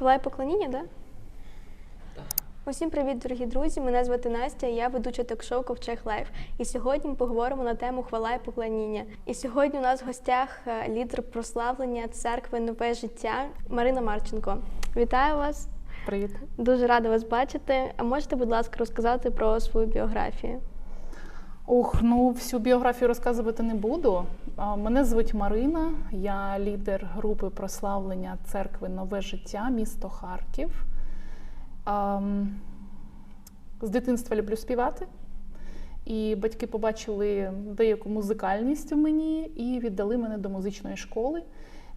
Хвала і поклоніння, да? Усім привіт, дорогі друзі! Мене звати Настя, я ведуча ток-шоу Ковчег Лайф. І сьогодні ми поговоримо на тему хвала і поклоніння. І сьогодні у нас в гостях е, лідер прославлення церкви Нове життя Марина Марченко. Вітаю вас! Привіт. Дуже рада вас бачити. А можете, будь ласка, розказати про свою біографію? Ух, ну всю біографію розказувати не буду. Мене звуть Марина, я лідер групи прославлення церкви Нове життя, місто Харків. З дитинства люблю співати. І батьки побачили деяку музикальність у мені і віддали мене до музичної школи.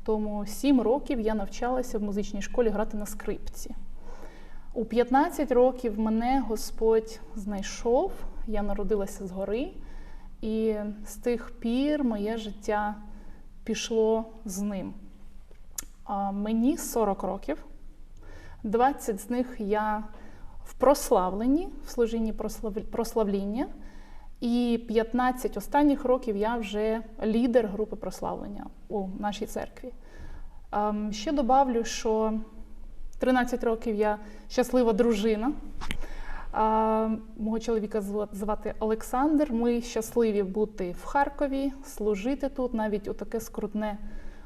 Тому сім років я навчалася в музичній школі грати на скрипці. У 15 років мене Господь знайшов, я народилася згори, і з тих пір моє життя пішло з ним. Мені 40 років, 20 з них я в прославленні, в служінні прославління, і 15 останніх років я вже лідер групи прославлення у нашій церкві. Ще добавлю, що 13 років я щаслива дружина. Мого чоловіка звати Олександр. Ми щасливі бути в Харкові, служити тут навіть у таке скрутне,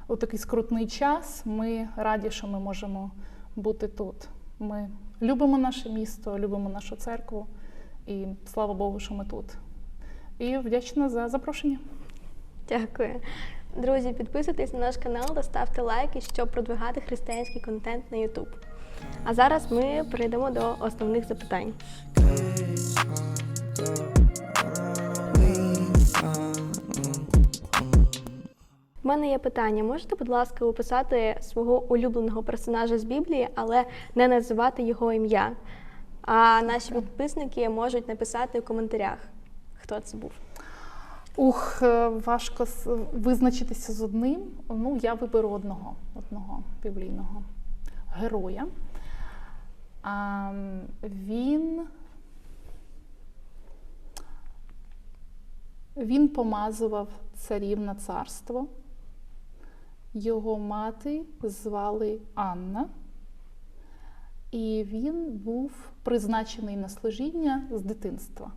у такий скрутний час. Ми раді, що ми можемо бути тут. Ми любимо наше місто, любимо нашу церкву, і слава Богу, що ми тут. І вдячна за запрошення. Дякую. Друзі, підписуйтесь на наш канал та ставте лайки, щоб продвигати християнський контент на YouTube. А зараз ми перейдемо до основних запитань. У мене є питання. Можете, будь ласка, описати свого улюбленого персонажа з Біблії, але не називати його ім'я. А наші підписники можуть написати в коментарях, хто це був. Ух, е, важко визначитися з одним. Ну, я виберу одного, одного біблійного героя. А, він, він помазував царів на царство. Його мати звали Анна. І він був призначений на служіння з дитинства.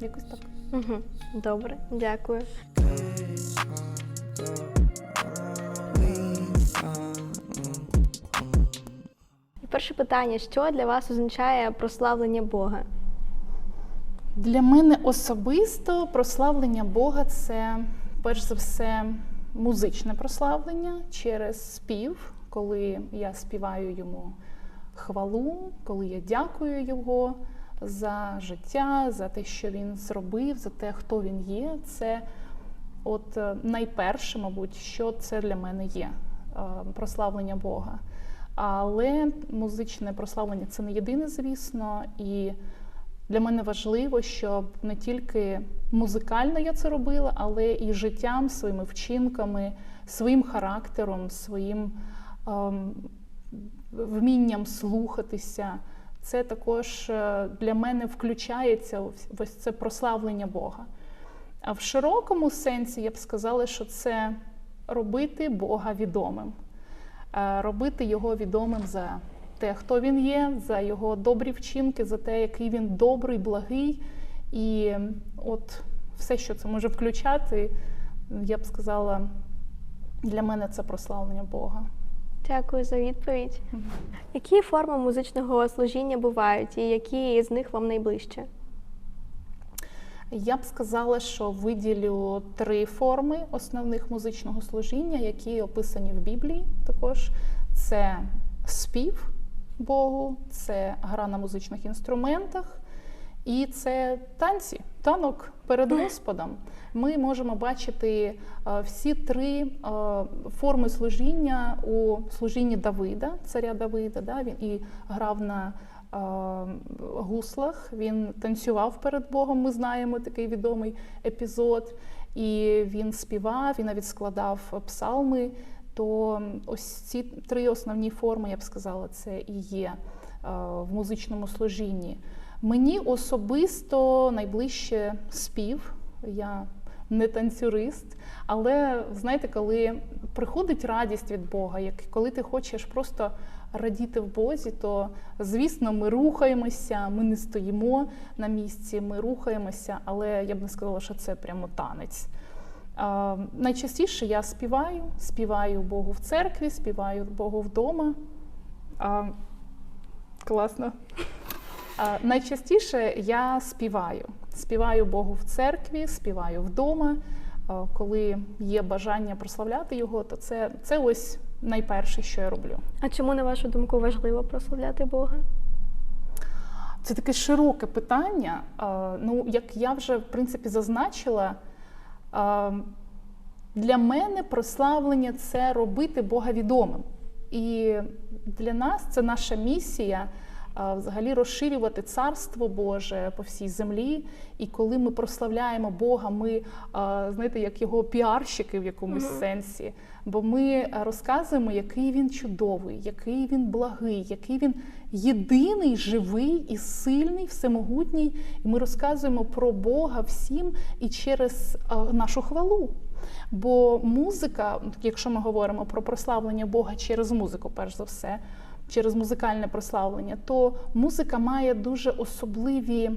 Якось так. Угу. Добре, дякую. Перше питання: що для вас означає прославлення Бога? Для мене особисто прославлення Бога це перш за все музичне прославлення через спів, коли я співаю йому хвалу, коли я дякую його за життя, за те, що він зробив, за те, хто він є. Це от е, найперше, мабуть, що це для мене є е, прославлення Бога. Але музичне прославлення це не єдине, звісно, і для мене важливо, щоб не тільки музикально я це робила, але і життям, своїми вчинками, своїм характером, своїм ем, вмінням слухатися. Це також е, для мене включається ось- це прославлення Бога. А в широкому сенсі я б сказала, що це робити Бога відомим, робити його відомим за те, хто він є, за його добрі вчинки, за те, який він добрий, благий. І от все, що це може включати, я б сказала, для мене це прославлення Бога. Дякую за відповідь. Які форми музичного служіння бувають, і які з них вам найближче? Я б сказала, що виділю три форми основних музичного служіння, які описані в Біблії. Також це спів Богу, це гра на музичних інструментах і це танці, танок перед Господом. Ми можемо бачити е, всі три е, форми служіння у служінні Давида, царя Давида. Да? Він і грав на гуслах, він танцював перед Богом. Ми знаємо такий відомий епізод. І він співав, і навіть складав псалми. То ось ці три основні форми, я б сказала, це і є е, в музичному служінні. Мені особисто найближче спів. Я не танцюрист. Але знаєте, коли приходить радість від Бога, як коли ти хочеш просто радіти в Бозі, то звісно ми рухаємося, ми не стоїмо на місці, ми рухаємося, але я б не сказала, що це прямо танець. А, найчастіше я співаю, співаю Богу в церкві, співаю Богу вдома. А, класно. А, найчастіше я співаю. Співаю Богу в церкві, співаю вдома. Коли є бажання прославляти його, то це, це ось найперше, що я роблю. А чому, на вашу думку, важливо прославляти Бога? Це таке широке питання. Ну, як я вже в принципі зазначила, для мене прославлення це робити Бога відомим. І для нас це наша місія взагалі розширювати царство Боже по всій землі. І коли ми прославляємо Бога, ми знаєте, як його піарщики в якомусь Мгм. сенсі. Бо ми розказуємо, який він чудовий, який він благий, який він єдиний, живий і сильний, всемогутній. І ми розказуємо про Бога всім і через нашу хвалу. Бо музика, якщо ми говоримо про прославлення Бога через музику, перш за все, через музикальне прославлення, то музика має дуже особливі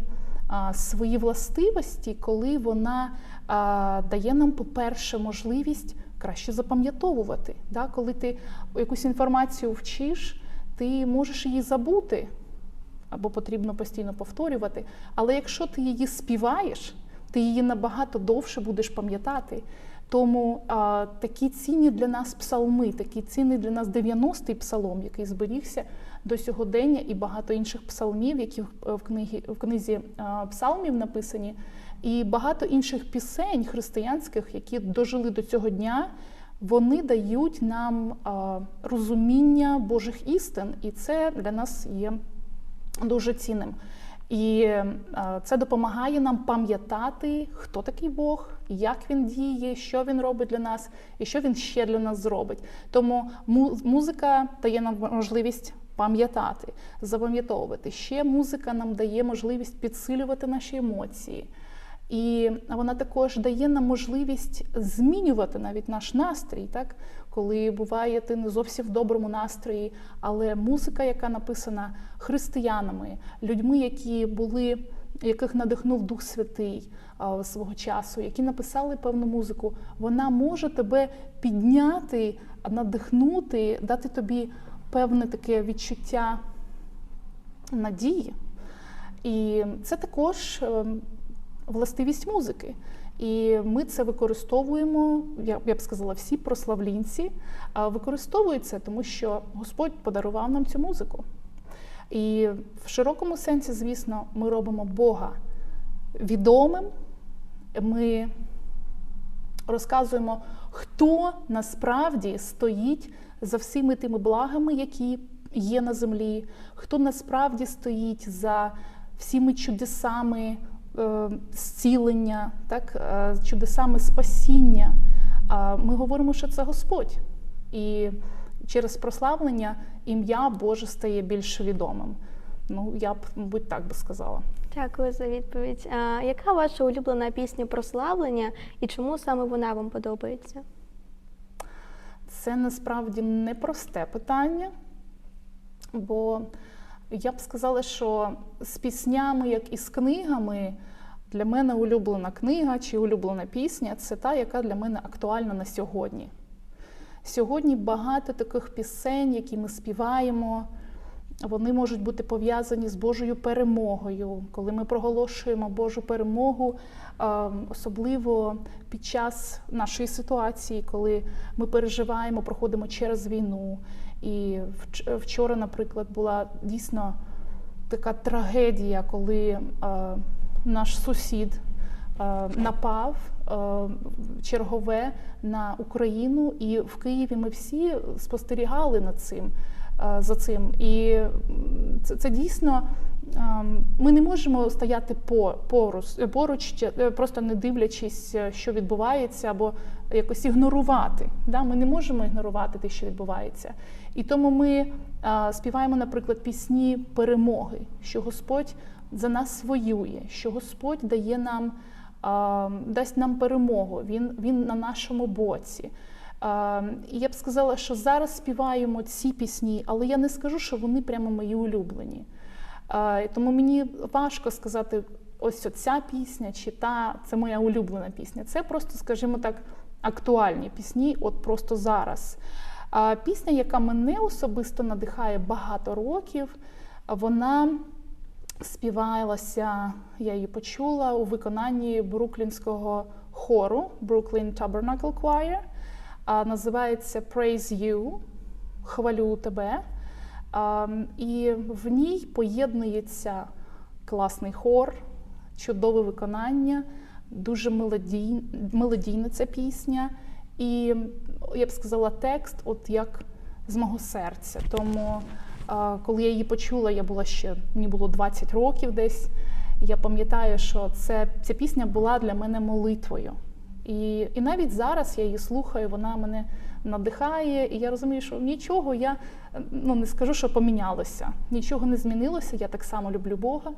а, свої властивості, коли вона а, дає нам, по-перше, можливість краще запам'ятовувати. Да? Коли ти якусь інформацію вчиш, ти можеш її забути. Або потрібно постійно повторювати. Але якщо ти її співаєш, ти її набагато довше будеш пам'ятати. Тому а, такі цінні для нас псалми, такі цінний для нас 90-й псалом, який зберігся до сьогодення, і багато інших псалмів, які в, в, книгі, в книзі а, псалмів написані, і багато інших пісень християнських, які дожили до цього дня, вони дають нам а, розуміння Божих істин, і це для нас є дуже цінним. І е, це допомагає нам пам'ятати, хто такий Бог, як він діє, що він робить для нас і що він ще для нас зробить. Тому музика дає нам можливість пам'ятати, запам'ятовувати. Ще музика нам дає можливість підсилювати наші емоції. І вона також дає нам можливість змінювати навіть наш настрій, так? Коли буває ти не зовсім в доброму настрої, але музика, яка написана християнами, людьми, які були, яких надихнув Дух Святий свого часу, які написали певну музику, вона може тебе підняти, надихнути, дати тобі певне таке відчуття надії. І це також ем, властивість музики. І ми це використовуємо, я, б сказала, всі прославлінці а, використовують це, тому що Господь подарував нам цю музику. І в широкому сенсі, звісно, ми робимо Бога відомим. Ми розказуємо, хто насправді стоїть за всіми тими благами, які є на землі, хто насправді стоїть за всіми чудесами е, зцілення, так, е, чудесами спасіння. А Ми говоримо, що це Господь. І через прославлення ім'я Боже стає більш відомим. Ну, я б, мабуть, так би сказала. Дякую за відповідь. А, яка ваша улюблена пісня прославлення і чому саме вона вам подобається? Це насправді непросте питання, бо я б сказала, що з піснями, як і з книгами, для мене улюблена книга чи улюблена пісня це та, яка для мене актуальна на сьогодні. Сьогодні багато таких пісень, які ми співаємо, вони можуть бути пов'язані з Божою перемогою, коли ми проголошуємо Божу перемогу, особливо під час нашої ситуації, коли ми переживаємо, проходимо через війну. І вчора, наприклад, була дійсно така трагедія, коли наш сусід напав чергове на Україну, і в Києві ми всі спостерігали над цим. Е, За цим, і це, це дійсно ем, ми не можемо стояти по, поруч, поруч, е, просто не дивлячись, е, що відбувається, або якось ігнорувати. Ми не можемо ігнорувати те, що відбувається. І тому ми е, співаємо, наприклад, пісні перемоги, що Господь за нас воює, що Господь дає нам дасть нам перемогу, він, він на нашому боці. Я б сказала, що зараз співаємо ці пісні, але я не скажу, що вони прямо мої улюблені. Тому мені важко сказати, ось ця пісня чи та це моя улюблена пісня. Це просто, скажімо так, актуальні пісні, от просто зараз. А пісня, яка мене особисто надихає багато років, вона співалася, я її почула у виконанні бруклінського хору Brooklyn Tabernacle Choir. Називається Praise You, Хвалю тебе. І в ній поєднується класний хор, чудове виконання, дуже мелодій, мелодійна ця пісня. І я б сказала, текст, от як з мого серця. Тому, коли я її почула, я була ще мені було 20 років десь. Я пам'ятаю, що це, ця пісня була для мене молитвою. І, і навіть зараз я її слухаю, вона мене надихає, і я розумію, що нічого я ну, не скажу, що помінялося. Нічого не змінилося. Я так само люблю Бога.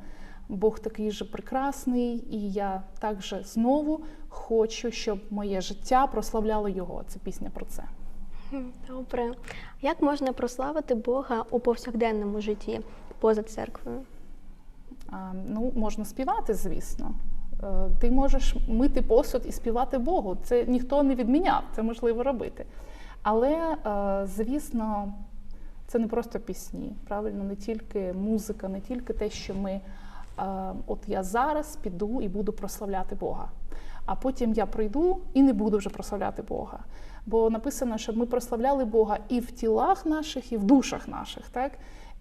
Бог такий же прекрасний, і я також знову хочу, щоб моє життя прославляло його. Це пісня про це. Добре. Як можна прославити Бога у повсякденному житті поза церквою? А, Ну, можна співати, звісно. Е, Ти можеш мити посуд і співати Богу. Це ніхто не відміняв, це можливо робити. Але, е, звісно, це не просто пісні, правильно, не тільки музика, не тільки те, що ми е, от я зараз піду і буду прославляти Бога. А потім я прийду і не буду вже прославляти Бога. Бо написано, щоб ми прославляли Бога і в тілах наших, і в душах наших, так?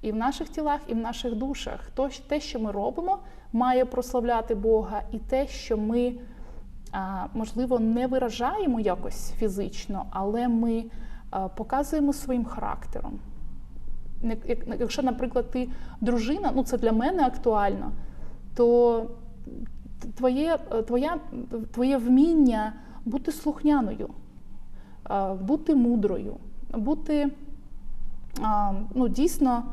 І в наших тілах, і в наших душах. То, те, що ми робимо, має прославляти Бога, і те, що ми, можливо, не виражаємо якось фізично, але ми показуємо своїм характером. Якщо, наприклад, ти дружина, ну це для мене актуально, то твоє, твоя, твоє вміння бути слухняною, бути мудрою, бути ну, дійсно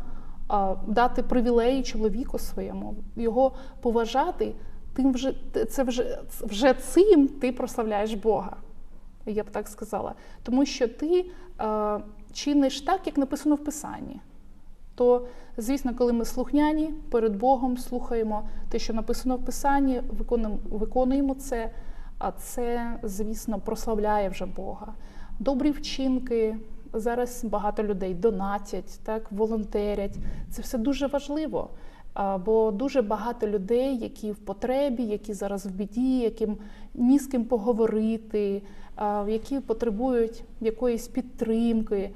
дати привілеї чоловіку своєму, його поважати, тим вже це вже, вже цим ти прославляєш Бога. Я б так сказала. Тому що ти е, чиниш так, як написано в Писанні. То, звісно, коли ми слухняні перед Богом слухаємо те, що написано в Писанні, виконуємо, виконуємо це, а це, звісно, прославляє вже Бога. Добрі вчинки. Зараз багато людей донатять, так, волонтерять. Це все дуже важливо. Бо дуже багато людей, які в потребі, які зараз в біді, яким ні з ким поговорити, які потребують якоїсь підтримки.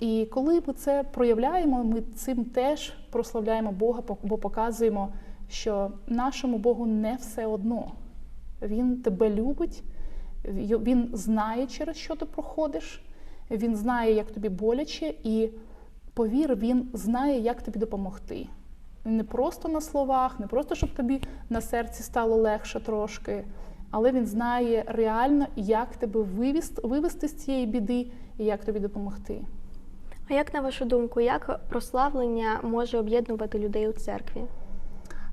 І коли ми це проявляємо, ми цим теж прославляємо Бога, бо показуємо, що нашому Богу не все одно. Він тебе любить, він знає, через що ти проходиш, він знає, як тобі боляче, і повір, він знає, як тобі допомогти. Не просто на словах, не просто щоб тобі на серці стало легше трошки, але він знає реально, як тебе вивести, вивести з цієї біди і як тобі допомогти. А як на вашу думку, як прославлення може об'єднувати людей у церкві?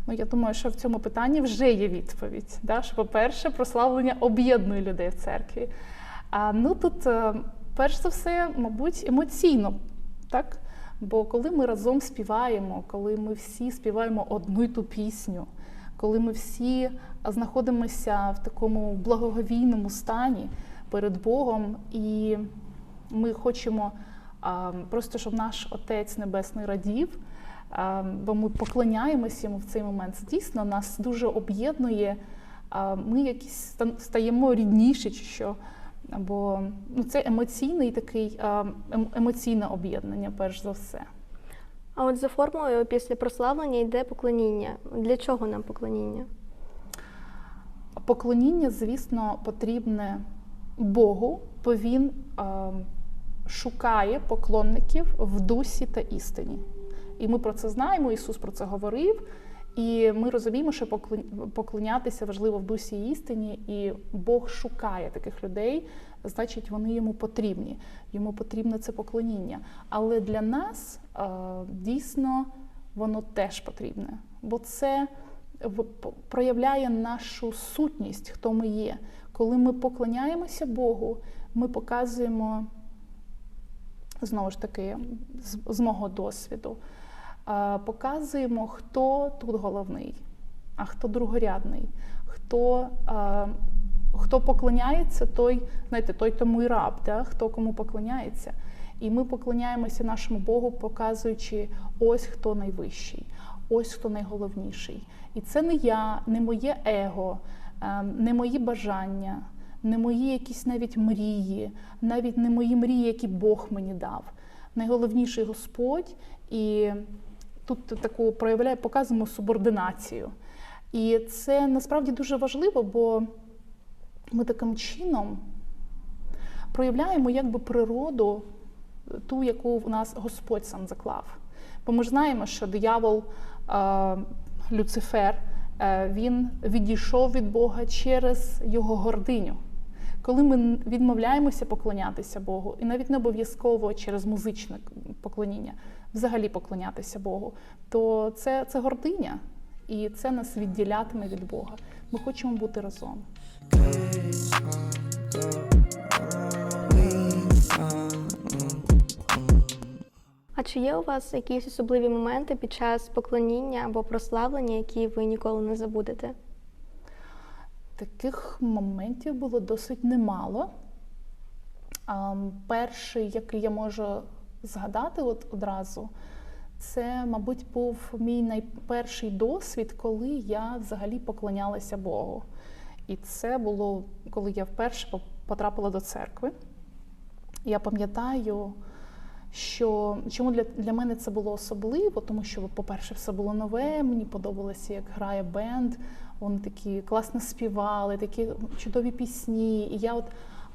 Ну, я думаю, що в цьому питанні вже є відповідь. Да? Що, по-перше, прославлення об'єднує людей в церкві. А ну тут, е, перш за все, мабуть, емоційно, так? Бо коли ми разом співаємо, коли ми всі співаємо одну й ту пісню, коли ми всі знаходимося в такому благоговійному стані перед Богом, і ми хочемо а, просто, щоб наш Отець Небесний радів, а, бо ми поклоняємося йому в цей момент. Це дійсно нас дуже об'єднує. Ми якісь стаємо рідніші, чи що. Бо ну, це емоційний такий ем- емоційне об'єднання, перш за все. А от за формулою після прославлення йде поклоніння. Для чого нам поклоніння? Поклоніння, звісно, потрібне Богу, бо він е, шукає поклонників в дусі та істині. І ми про це знаємо, Ісус про це говорив. І ми розуміємо, що поклонятися важливо в дусі істині, і Бог шукає таких людей, значить, вони йому потрібні. Йому потрібне це поклоніння. Але для нас е, дійсно воно теж потрібне, бо це проявляє нашу сутність, хто ми є. Коли ми поклоняємося Богу, ми показуємо знову ж таки, з, мого досвіду, показуємо, хто тут головний, а хто другорядний, хто, хто поклоняється, той, знаєте, той тому і раб, да? хто кому поклоняється. І ми поклоняємося нашому Богу, показуючи ось хто найвищий, ось хто найголовніший. І це не я, не моє его, не мої бажання, не мої якісь навіть мрії, навіть не мої мрії, які Бог мені дав. Найголовніший Господь, і тут таку проявляє, показуємо субординацію. І це насправді дуже важливо, бо ми таким чином проявляємо якби природу, ту, яку в нас Господь сам заклав. Бо ми ж знаємо, що диявол е, Люцифер е, він відійшов від Бога через його гординю. Коли ми відмовляємося поклонятися Богу, і навіть не обов'язково через музичне поклоніння, взагалі поклонятися Богу, то це, це гординя, і це нас відділятиме від Бога. Ми хочемо бути разом. А чи є у вас якісь особливі моменти під час поклоніння або прославлення, які ви ніколи не забудете? Таких моментів було досить немало. Перший, який я можу згадати от одразу, це, мабуть, був мій найперший досвід, коли я взагалі поклонялася Богу. І це було, коли я вперше по- потрапила до церкви. Я пам'ятаю, що чому для, для мене це було особливо, тому що, по-перше, все було нове, мені подобалося, як грає бенд. Вони такі класно співали, такі чудові пісні. І я от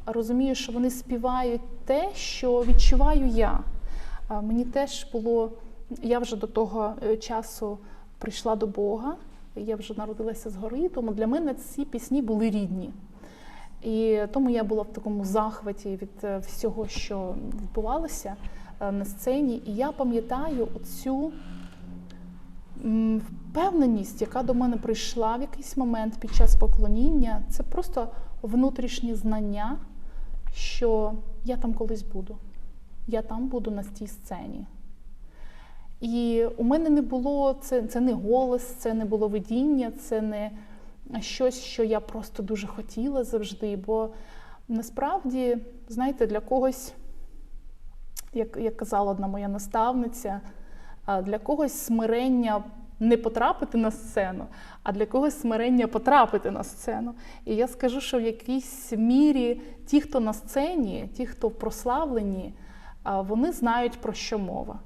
розумію, що вони співають те, що відчуваю я. Мені теж було, я вже до того е, часу прийшла до Бога, я вже народилася згори, тому для мене ці пісні були рідні. І тому я була в такому захваті від е, всього, що відбувалося е, на сцені. І я пам'ятаю оцю впевненість, яка до мене прийшла в якийсь момент під час поклоніння. Це просто внутрішнє знання, що я там колись буду. Я там буду на тій сцені. І у мене не було це, це не голос, це не було видіння, це не щось, що я просто дуже хотіла завжди. Бо насправді, знаєте, для когось, як, як казала одна моя наставниця, для когось смирення не потрапити на сцену, а для когось смирення потрапити на сцену. І я скажу, що в якійсь мірі ті, хто на сцені, ті, хто а, вони знають про що мова.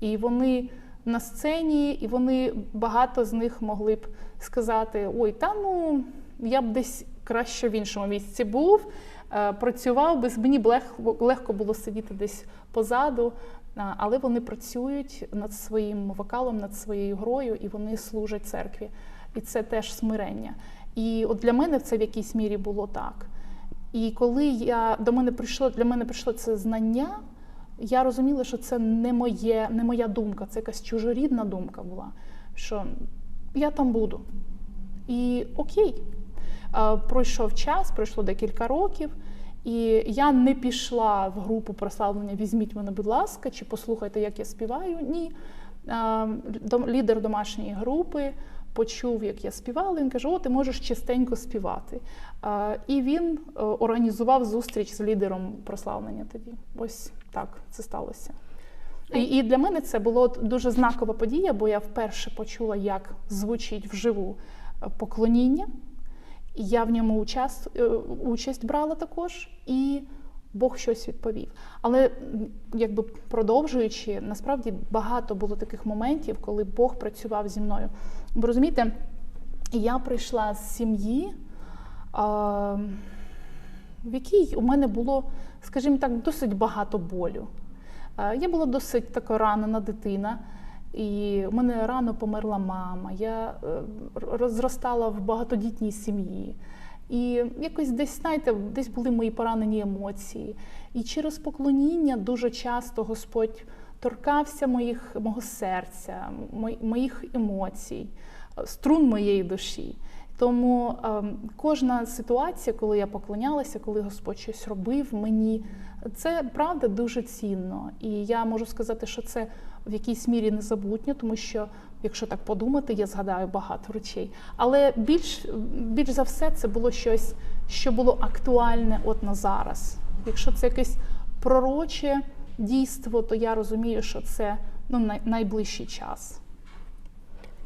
І вони на сцені, і вони багато з них могли б сказати: ой, та ну я б десь краще в іншому місці був, е, працював би, мені б легко, легко було сидіти десь позаду. Але вони працюють над своїм вокалом, над своєю грою, і вони служать церкві. І це теж смирення. І от для мене це в якійсь мірі було так. І коли я до мене прийшло, для мене прийшло це знання, я розуміла, що це не моє, не моя думка, це якась чужорідна думка була, що я там буду. І окей, пройшов час, пройшло декілька років, і я не пішла в групу прославлення Візьміть мене, будь ласка, чи послухайте, як я співаю. Ні. Лідер домашньої групи почув, як я співала. Він каже: О, ти можеш чистенько співати. І він е, організував зустріч з лідером прославлення тоді. Ось так це сталося. І, і для мене це було дуже знакова подія, бо я вперше почула, як звучить вживу е, поклоніння. Я в ньому участь, е, участь брала також, і Бог щось відповів. Але якби продовжуючи, насправді багато було таких моментів, коли Бог працював зі мною. Бо розумієте, я прийшла з сім'ї, в якій у мене було, скажімо так, досить багато болю. Е, Я була досить така ранена дитина, і у мене рано померла мама. Я е, р- зростала в багатодітній сім'ї. І якось десь, знаєте, десь були мої поранені емоції. І через поклоніння дуже часто Господь торкався моїх, мого серця, моїх емоцій. струн моєї душі. Тому ем, кожна ситуація, коли я поклонялася, коли Господь щось робив мені, це правда дуже цінно. І я можу сказати, що це в якійсь мірі незабутньо, тому що, якщо так подумати, я згадаю багато речей. Але більш, більш за все це було щось, що було актуальне от на зараз. Якщо це якесь пророче дійство, то я розумію, що це ну, найближчий час.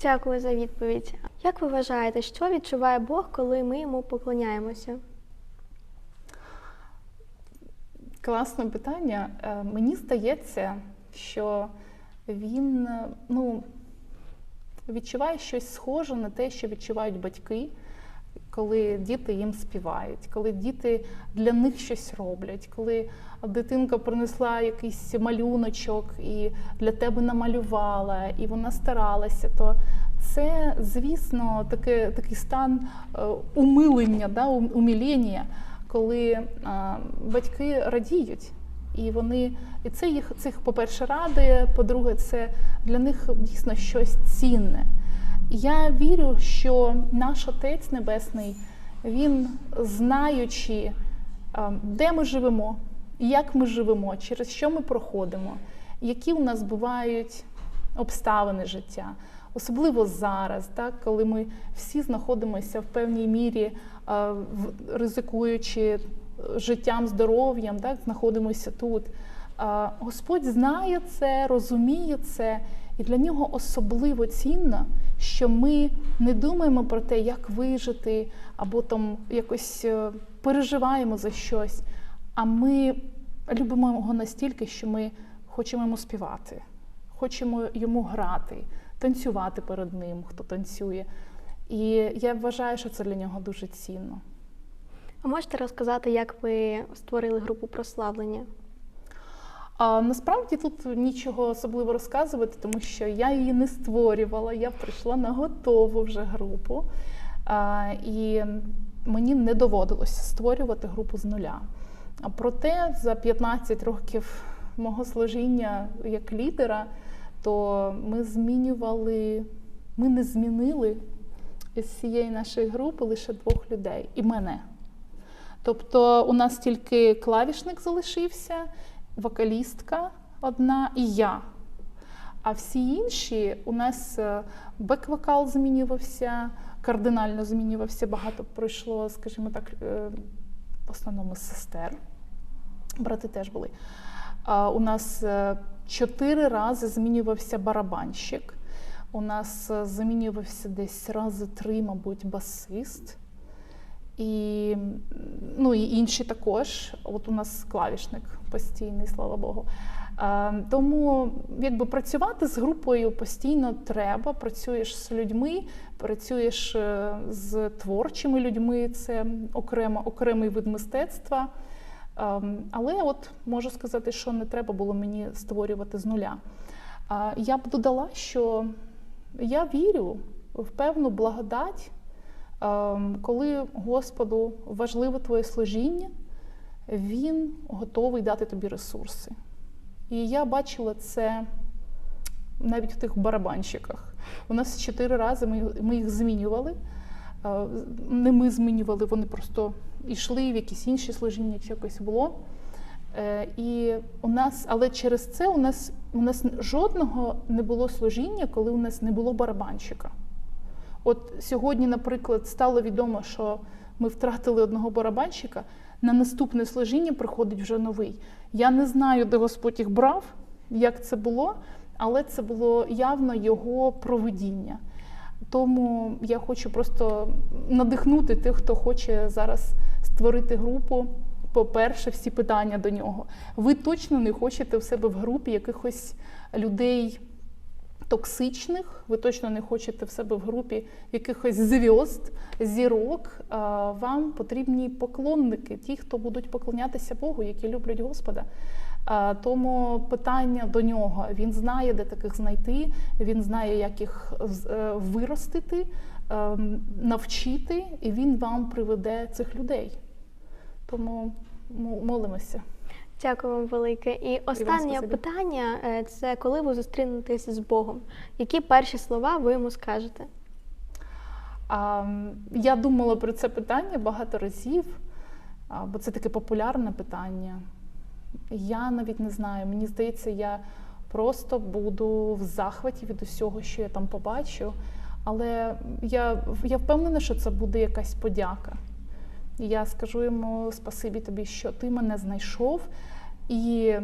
Дякую за відповідь. Як ви вважаєте, що відчуває Бог, коли ми йому поклоняємося? Класне питання. Е, Мені здається, що він е, ну, відчуває щось схоже на те, що відчувають батьки, коли діти їм співають, коли діти для них щось роблять, коли дитинка принесла якийсь малюночок і для тебе намалювала, і вона старалася, то це, звісно, таке, такий стан е, умилення, да, ум- умилення, коли а, батьки радіють. І вони і це їх цих, по-перше, радує, по-друге, це для них дійсно щось цінне. Я вірю, що наш Отець Небесний, він, знаючи, де ми живемо, як ми живемо, через що ми проходимо, які у нас бувають обставини життя, особливо зараз, так, коли ми всі знаходимося в певній мірі, е, ризикуючи життям, здоров'ям, так, знаходимося тут. Е, Господь знає це, розуміє це, і для нього особливо цінно, що ми не думаємо про те, як вижити, або там якось е, переживаємо за щось. А ми любимо його настільки, що ми хочемо йому співати, хочемо йому грати, танцювати перед ним, хто танцює. І я вважаю, що це для нього дуже цінно. А можете розказати, як ви створили групу прославлення? А насправді тут нічого особливо розказувати, тому що я її не створювала. Я прийшла на готову вже групу, а, і мені не доводилося створювати групу з нуля. А Проте за 15 років мого служіння як лідера, то ми змінювали, ми не змінили з цієї нашої групи лише двох людей і мене. Тобто у нас тільки клавішник залишився, вокалістка одна і я. А всі інші у нас е, бек-вокал змінювався, кардинально змінювався. Багато пройшло, скажімо так, е, в основному сестер. Брати теж були. У нас е, чотири рази змінювався барабанщик. У нас змінювався десь рази три, мабуть, басист. І, ну, і інші також. От у нас клавішник постійний, слава Богу. Е, Тому якби працювати з групою постійно треба. Працюєш з людьми, працюєш е, з творчими людьми, це окремо, окремий вид мистецтва. Ем, Але от можу сказати, що не треба було мені створювати з нуля. А Я б додала, що я вірю в певну благодать, коли Господу важливе твоє служіння, Він готовий дати тобі ресурси. І я бачила це навіть в тих барабанщиках. У нас чотири рази ми, ми їх змінювали. Е, Не ми змінювали, вони просто йшли в якісь інші служіння, чи якось було. Е, І у нас, але через це у нас, у нас жодного не було служіння, коли у нас не було барабанщика. От сьогодні, наприклад, стало відомо, що ми втратили одного барабанщика. На наступне служіння приходить вже новий. Я не знаю, де Господь їх брав, як це було, але це було явно його проведіння. Тому я хочу просто надихнути тих, хто хоче зараз створити групу. По-перше, всі питання до нього. Ви точно не хочете в себе в групі якихось людей токсичних, ви точно не хочете в себе в групі якихось зв'язд, зірок. Вам потрібні поклонники, ті, хто будуть поклонятися Богу, які люблять Господа. Тому питання до нього. Він знає, де таких знайти, він знає, як їх е, виростити, ем, навчити, і він вам приведе цих людей. Тому молимося. Дякую вам велике. І останнє спасибі. питання е, це коли ви зустрінетеся з Богом. Які перші слова ви йому скажете? А, я думала про це питання багато разів, бо це таке популярне питання. Я навіть не знаю. Мені здається, я просто буду в захваті від усього, що я там побачу. Але я, я впевнена, що це буде якась подяка. І я скажу йому спасибі тобі, що ти мене знайшов. І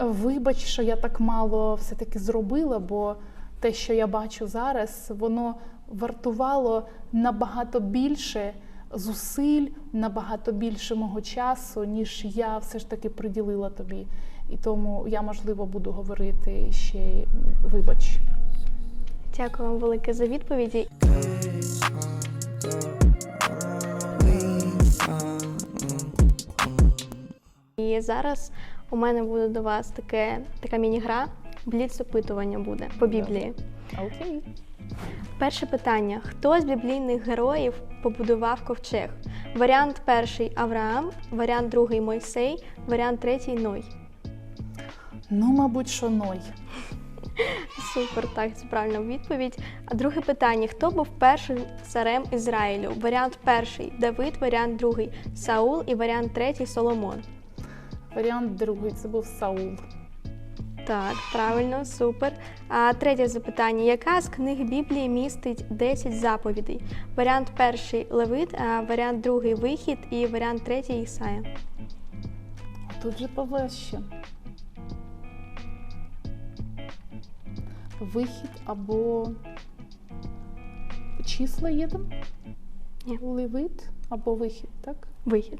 вибач, що я так мало все-таки зробила, бо те, що я бачу зараз, воно вартувало набагато більше зусиль, набагато більше мого часу, ніж я все ж таки приділила тобі. І тому я, можливо, буду говорити ще й вибач. Дякую вам велике за відповіді. І зараз у мене буде до вас таке, така міні-гра. Бліц опитування буде по Біблії. Окей. Перше питання: хто з біблійних героїв побудував ковчег? Варіант перший Авраам, варіант другий Мойсей, варіант третій Ной. Ну, мабуть, що ной. Супер, так, це правильна відповідь. А друге питання: хто був першим царем Ізраїлю? Варіант перший Давид, варіант другий Саул і варіант третій Соломон. Варіант другий це був Саул. Так, правильно, супер. А третє запитання: яка з книг Біблії містить 10 заповідей? Варіант перший Левит, а варіант другий Вихід і варіант третій Ісая. Тут же повище. Вихід або числа є там? Ні. Левит або вихід, так? Вихід.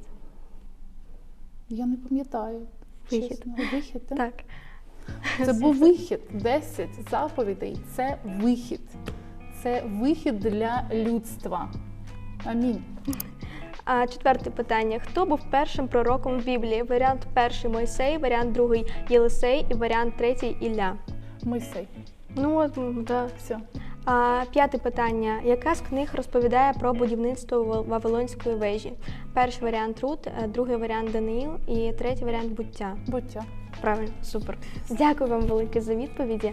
Я не пам'ятаю. Вихід. чесно. Вихід, так? Так. Це був вихід. 10 заповідей це вихід. Це вихід для людства. Амінь. А четверте питання: хто був першим пророком в Біблії? Варіант перший Мойсей, варіант другий Єлисей і варіант третій Ілля. Мойсей. Ну от, да. Все. П'яте питання: яка з книг розповідає про будівництво Вав- Вавилонської вежі? Перший варіант Рут, е, другий варіант Даниїл і третій варіант буття. Буття. Правильно, супер. Дякую вам велике за відповіді.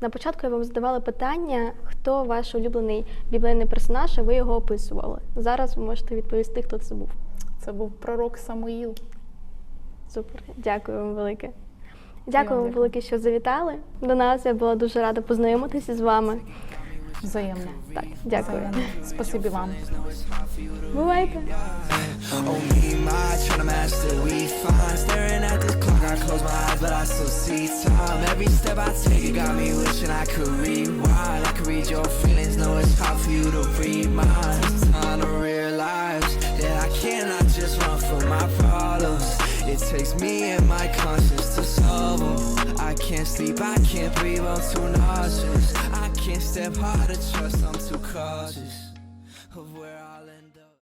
На початку я вам задавала питання, хто ваш улюблений біблійний персонаж, а ви його описували. Зараз ви можете відповісти, хто це був. Це був пророк Самуїл. Супер, дякую вам велике. Дякую вам велике, що завітали до нас. Я була дуже рада познайомитися з вами. Взаємно. Так, дякую. Взаємно. Спасибі вам. Бувайте! Oh, me, my, tryna master, we fine. Staring at this clock, I close my eyes, but I still see time. Every step I take, it got me wishing I could rewind. I could read your feelings, know it's hard for you to read mine. It's time to realize that I cannot just run from my problems. It takes me and my conscience to solve them. I can't sleep, I can't breathe, I'm too nauseous. I can't step hard to trust, I'm too cautious